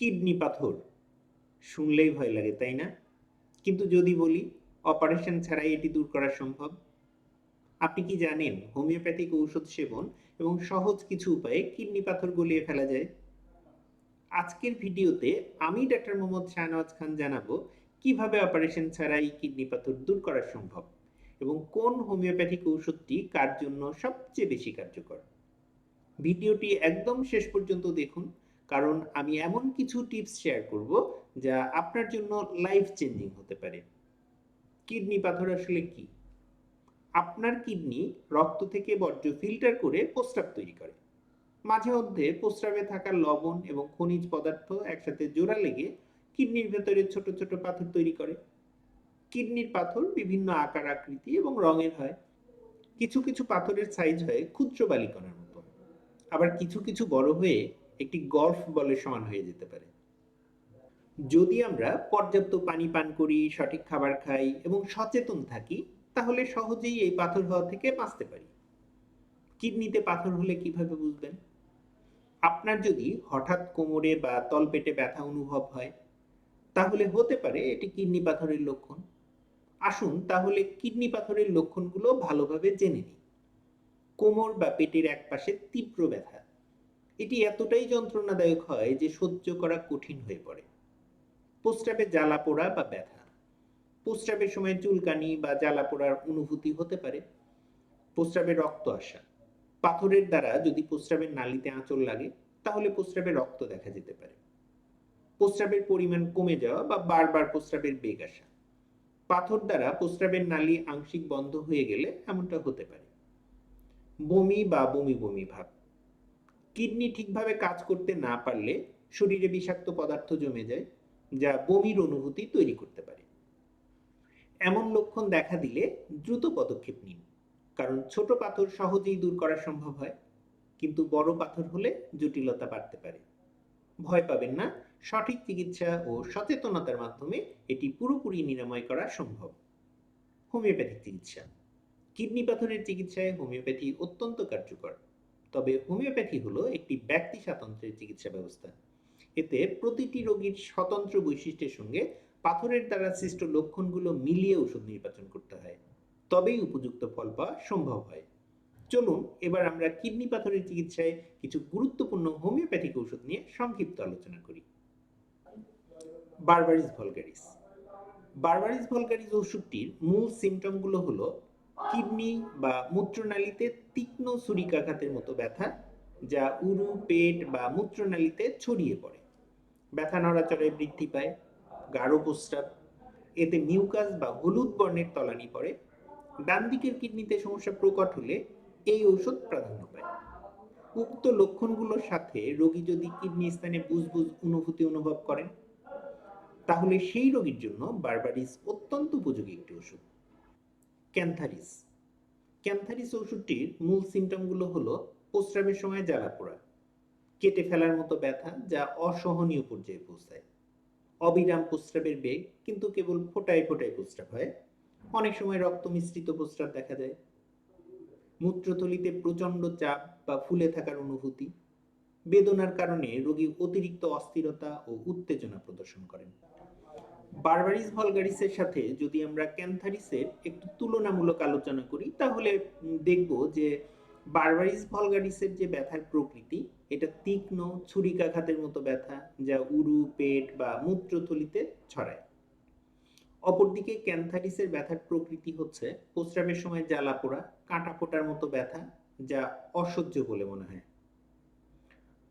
Kidney পাথর। শুনলেই ভয় লাগে, তাই না? কিন্তু যদি বলি, অপারেশন ছাড়াই এটি দূর করা সম্ভব। আপনি কি জানেন, হোমিওপ্যাথিক ঔষধ সেবন এবং সহজ কিছু উপায়ে কিডনি পাথর গলিয়ে ফেলা যায়? আজকের ভিডিওতে আমি ডাক্তার মোহাম্মদ শাহনওয়াজ খান জানাব, কীভাবে অপারেশন ছাড়াই কিডনি পাথর দূর করা সম্ভব এবং কোন হোমিওপ্যাথিক ঔষধটি কার জন্য সবচেয়ে বেশি কার্যকর। ভিডিওটি একদম শেষ পর্যন্ত দেখুন কারণ আমি এমন কিছু টিপস শেয়ার করব যা আপনার জন্য লাইফ চেঞ্জিং হতে পারে। কিডনি পাথর আসলে কি? আপনার কিডনি রক্ত থেকে বর্জ্য ফিল্টার করে প্রস্রাব তৈরি করে। মাঝে মধ্যে প্রস্রাবে থাকা লবণ এবং খনিজ পদার্থ একসাথে জোড়া লেগে কিডনির ভেতরে ছোট ছোট পাথর তৈরি করে। কিডনির পাথর বিভিন্ন আকার, আকৃতি এবং রঙের হয়। কিছু কিছু পাথরের সাইজ হয় ক্ষুদ্র বালিকণার মতো। আবার কিছু কিছু বড় হয়ে একটি গল্ফ বলের সমান হয়ে যেতে পারে। যদি আমরা পর্যাপ্ত পানি পান করি, সঠিক খাবার খাই এবং সচেতন থাকি, তাহলে সহজেই এই পাথর হওয়া থেকে বাঁচতে পারি। কিডনিতে পাথর হলে কীভাবে বুঝবেন? আপনার যদি হঠাৎ কোমরে বা তলপেটে ব্যথা অনুভব হয়, তাহলে হতে পারে এটি কিডনি পাথরের লক্ষণ। আসুন তাহলে কিডনি পাথরের লক্ষণগুলো ভালোভাবে জেনে নিই। কোমর বা পেটের একপাশে তীব্র ব্যথা। এটি এতটাই যন্ত্রণাদায়ক হয় যে সহ্য করা কঠিন হয়ে পড়ে। প্রস্রাবে জ্বালা পোড়া বা ব্যথা। প্রস্রাবের সময় চুলকানি বা জ্বালা পোড়ার অনুভূতি হতে পারে। প্রস্রাবে রক্ত আসা। পাথরের দ্বারা যদি প্রস্রাবের নালিতে আঁচড় লাগে, তাহলে প্রস্রাবে রক্ত দেখা যেতে পারে। প্রস্রাবের পরিমাণ কমে যাওয়া বা বারবার প্রস্রাবের বেগ আসা। পাথর দ্বারা প্রস্রাবের নালী আংশিক বন্ধ হয়ে গেলে এমনটা হতে পারে। বমি বা বমি বমি ভাব। কিডনি ঠিকভাবে কাজ করতে না পারলে শরীরে বিষাক্ত পদার্থ জমে যায়, যা বমির অনুভূতি তৈরি করতে পারে। এমন লক্ষণ দেখা দিলে দ্রুত পদক্ষেপ নিন, কারণ ছোট পাথর সহজেই দূর করা সম্ভব হয়, কিন্তু বড় পাথর হলে জটিলতা বাড়তে পারে। ভয় পাবেন না, সঠিক চিকিৎসা ও সচেতনতার মাধ্যমে এটি পুরোপুরি নিরাময় করা সম্ভব। হোমিওপ্যাথিক চিকিৎসা। কিডনি পাথরের চিকিৎসায় হোমিওপ্যাথি অত্যন্ত কার্যকর। তবে হোমিওপ্যাথি হলো একটি ব্যক্তি স্বাতন্ত্র্যের চিকিৎসা ব্যবস্থা। এতে প্রতিটি রোগীর স্বতন্ত্র বৈশিষ্ট্যের সঙ্গে পাথরের দ্বারা সৃষ্ট লক্ষণগুলো মিলিয়ে ওষুধ নির্বাচন করতে হয়। তবেই উপযুক্ত ফল পাওয়া সম্ভব হয়। চলুন, এবার আমরা কিডনি পাথরের চিকিৎসায় কিছু গুরুত্বপূর্ণ হোমিওপ্যাথিক ওষুধ নিয়ে সংক্ষিপ্ত আলোচনা করি। বারবারিস ভলগারিস। বারবারিস ভলগারিস ওষুধটির মূল সিমটমগুলো হলো কিডনি বা মূত্রনালীতে তীক্ষ্ণ ছুরিকাঘাতের মতো ব্যথা, যা উরু, পেট বা মূত্রনালীতে ছড়িয়ে পড়ে। ব্যথা নড়াচড়ায় বৃদ্ধি পায়, গাঢ় প্রস্রাব, এতে মিউকাস বা হলুদ বর্ণের তলানি পড়ে। ডান দিকের কিডনিতে সমস্যা প্রকট হলে এই ঔষধ প্রাধান্য পায়। উক্ত লক্ষণগুলোর সাথে রোগী যদি কিডনি স্থানে বুজবুজ অনুভূতি অনুভব করেন, তাহলে সেই রোগীর জন্য বারবারিস অত্যন্ত উপযোগী একটি ওষুধ ক্যান্থারিস। ক্যান্থারিস ওষুধটির মূল সিমটমগুলো হলো প্রস্রাবের সময় জ্বালা পোড়া, কেটে ফেলার মতো ব্যথা যা অসহনীয় পর্যায়ে পৌঁছায়। অবিরাম প্রস্রাবের বেগ কিন্তু কেবল ফোটায় ফোটায় প্রস্রাব হয়। অনেক সময় রক্ত মিশ্রিত প্রস্রাব দেখা যায়। মূত্রথলিতে প্রচণ্ড চাপ বা ফুলে থাকার অনুভূতি বেদনার কারণে রোগী অতিরিক্ত অস্থিরতা ও উত্তেজনা প্রদর্শন করেন। বারবারিস ভলগারিসের সাথে যদি আমরা ক্যান্থারিসের একটু তুলনামূলক আলোচনা করি, তাহলে দেখব যে বারবারিস ভলগারিসের যে ব্যথার প্রকৃতি, এটা তীক্ষ্ণ ছুরিকাঘাতের মতো ব্যথা যা উরু, পেট বা মূত্রথলিতে ছড়ায়। অপরদিকে ক্যান্থারিসের ব্যথার প্রকৃতি হচ্ছে প্রস্রাবের সময় জ্বালা পোড়া, কাঁটা ফোটার মতো ব্যথা যা অসহ্য বলে মনে হয়।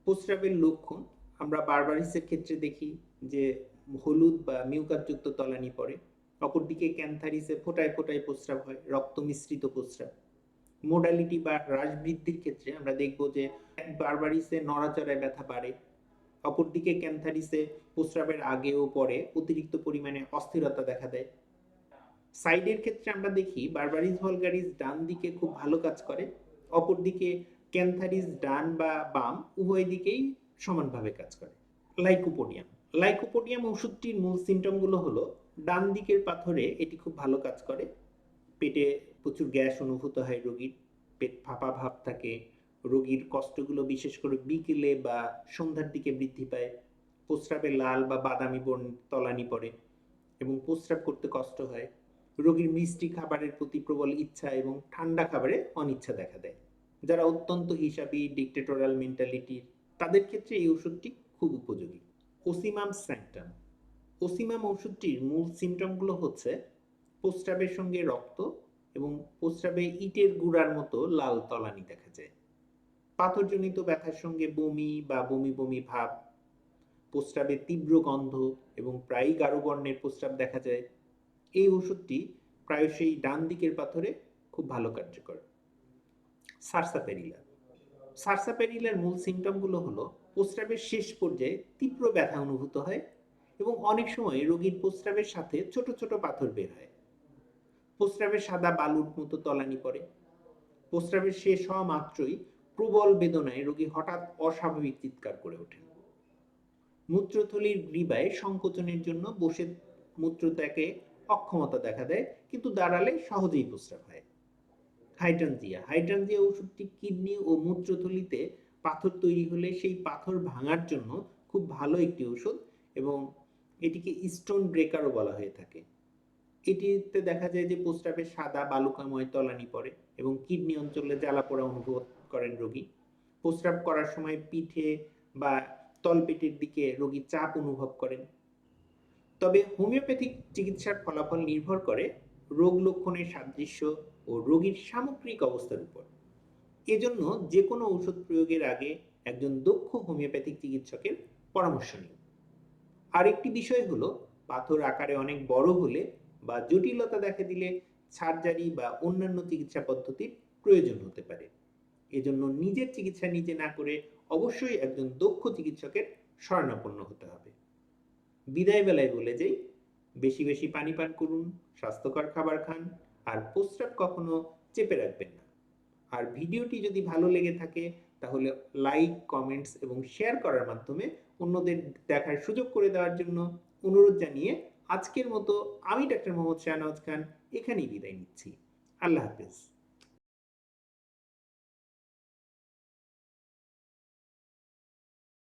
প্রস্রাবের লক্ষণ আমরা বারবারিসের ক্ষেত্রে দেখি যে হলুদ বা মিউকাসযুক্ত তলানি পড়ে। অপরদিকে ক্যান্থারিসে ফোটায় ফোটায় প্রস্রাব হয়, রক্ত মিশ্রিত প্রস্রাব। মোডালিটি বা হ্রাস বৃদ্ধির ক্ষেত্রে আমরা দেখব যে বারবারিসে নড়াচড়ায় ব্যথা বাড়ে। অপরদিকে ক্যান্থারিসে প্রস্রাবের আগে ও পরে অতিরিক্ত পরিমাণে অস্থিরতা দেখা দেয়। সাইডের ক্ষেত্রে আমরা দেখি বারবারিস ভলগারিস ডান দিকে খুব ভালো কাজ করে, অপরদিকে ক্যান্থারিস ডান বা বাম উভয় দিকেই সমানভাবে কাজ করে। লাইকোপোডিয়াম। লাইকোপোডিয়াম ওষুধটির মূল সিমটমগুলো হলো, ডান দিকের পাথরে এটি খুব ভালো কাজ করে। পেটে প্রচুর গ্যাস অনুভূত হয় রোগীর, পেট ফাঁপা ভাব থাকে, রোগীর কষ্টগুলো বিশেষ করে বিকেলে বা সন্ধ্যার দিকে বৃদ্ধি পায়। প্রস্রাবে লাল বা বাদামি বর্ণ তলানি পড়ে এবং প্রস্রাব করতে কষ্ট হয়। রোগীর মিষ্টি খাবারের প্রতি প্রবল ইচ্ছা এবং ঠান্ডা খাবারে অনিচ্ছা দেখা দেয়। যারা অত্যন্ত হিসাবি ডিক্টেটোরাল মেন্টালিটির তাদের ক্ষেত্রে এই ওষুধটি খুব উপযোগী। ওসিমাম স্যাংটাম। ওসিমাম ওষুধটির মূল সিমটমগুলো হচ্ছে প্রস্রাবের সঙ্গে রক্ত এবং প্রস্রাবে ইটের গুঁড়ার মতো লাল তলানি দেখা যায়। পাথরজনিত ব্যথার সঙ্গে বমি বা বমি বমি ভাব, প্রস্রাবে তীব্র গন্ধ এবং প্রায়ই গাঢ় বর্ণের প্রস্রাব দেখা যায়। এই ওষুধটি প্রায়শই ডান দিকের পাথরে খুব ভালো কার্যকর। সারসাপেরিলা। সারসাপেরিলার মূল সিমটমগুলো হলো প্রস্রাবের শেষ পর্যায়ে তীব্র ব্যথা অনুভূত হয় এবং অনেক সময় রোগীর প্রস্রাবের সাথে ছোট ছোট পাথর বের হয়। প্রস্রাবের সাদা বালুর মতো তলানি পড়ে। প্রস্রাবের শেষ হওয়া মাত্রই প্রবল বেদনায় রোগী হঠাৎ অস্বাভাবিক চিৎকার করে ওঠেন। মূত্রথলির গ্রীবায় সংকোচনের জন্য বসে মূত্রত্যাগে অক্ষমতা দেখা দেয়, কিন্তু দাঁড়ালে সহজেই প্রস্রাব হয়। হাইড্রানজিয়া হাইড্রানজিয়া ওষুধটি কিডনি ও মূত্রথলিতে পাথর তৈরি হলে সেই পাথর ভাঙার জন্য খুব ভালো একটি ওষুধ এবং এটিকে স্টোন ব্রেকারও বলা হয়ে থাকে। এটিতে দেখা যায় যে প্রস্রাবে সাদা বালুকাময় তলানি পড়ে এবং কিডনি অঞ্চলে জ্বালা পোড়া অনুভব করেন রোগী। প্রস্রাব করার সময় পিঠে বা তলপেটের দিকে রোগী চাপ অনুভব করেন। তবে হোমিওপ্যাথিক চিকিৎসার ফলাফল নির্ভর করে রোগ লক্ষণের সাদৃশ্য ও রোগীর সামগ্রিক অবস্থার উপর। এজন্য যে কোনো ঔষধ প্রয়োগের আগে একজন দক্ষ হোমিওপ্যাথিক চিকিৎসকের পরামর্শ নিন। আরেকটি বিষয় হলো, পাথর আকারে অনেক বড় হলে বা জটিলতা দেখা দিলে সার্জারি বা অন্যান্য চিকিৎসা পদ্ধতির প্রয়োজন হতে পারে। এজন্য নিজের চিকিৎসা নিজে না করে অবশ্যই একজন দক্ষ চিকিৎসকের শরণাপন্ন হতে হবে। বিদায় বেলায় বলে যাই, বেশি বেশি পানি পান করুন, স্বাস্থ্যকর খাবার খান, আর প্রস্রাব কখনো চেপে রাখবেন না। আর ভিডিওটি যদি ভালো লেগে থাকে, তাহলে লাইক কমেন্টস এবং শেয়ার করার মাধ্যমে অন্যদের দেখার সুযোগ করে দেওয়ার জন্য অনুরোধ জানিয়ে আজকের মতো আমি ডাক্তার মোহাম্মদ শাহনওয়াজ খান এখানেই বিদায় নিচ্ছি। আল্লাহ হাফেজ।